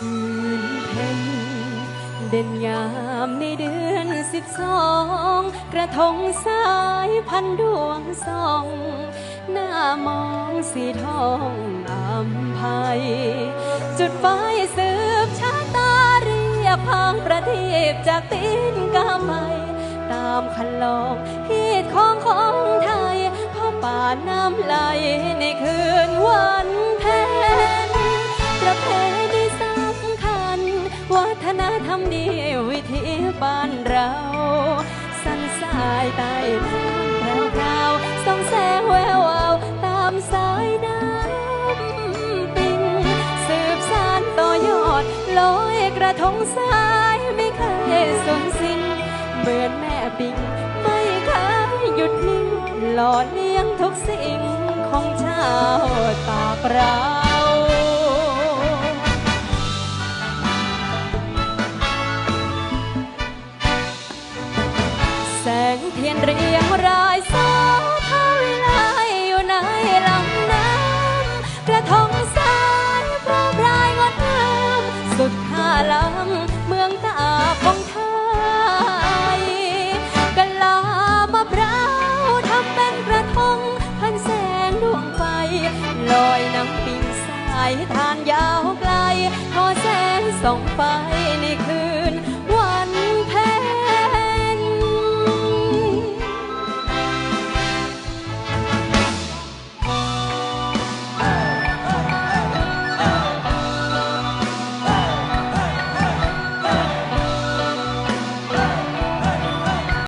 มื่นเพ็ญเด่นยามในเดือนสิบสอง กระทงสายพันดวงสอง หน้ามองสีทองอำภัย จุดไฟสืบชาตาเรียพางประทีบจากตีนกาไมตามคันลอง ฒนธรรมดีวิถีบ้านเรา สันสายใต้แพรวพราวส่องแสงแวววาวตามสายน้ำปิง สืบสานต่อยอดลอยกระทงสายไม่เคยสูญสิ้นเหมือนแม่ปิง ไม่เคยหยุดนิ่งหล่อเลี้ยงทุกสิ่งของชาวตากเราียนเรียงรายสเทวิไลอยู่ในลำน้ำกระทงสายพระพรายงดงามสุดท่าลำเมืองตาขงไทยกะลามะพราวทำเป็นกระทงพันแสงดวงไฟลอยน้ำปิงสทานยาวไกล พอแสงส่องไฟนี่คือ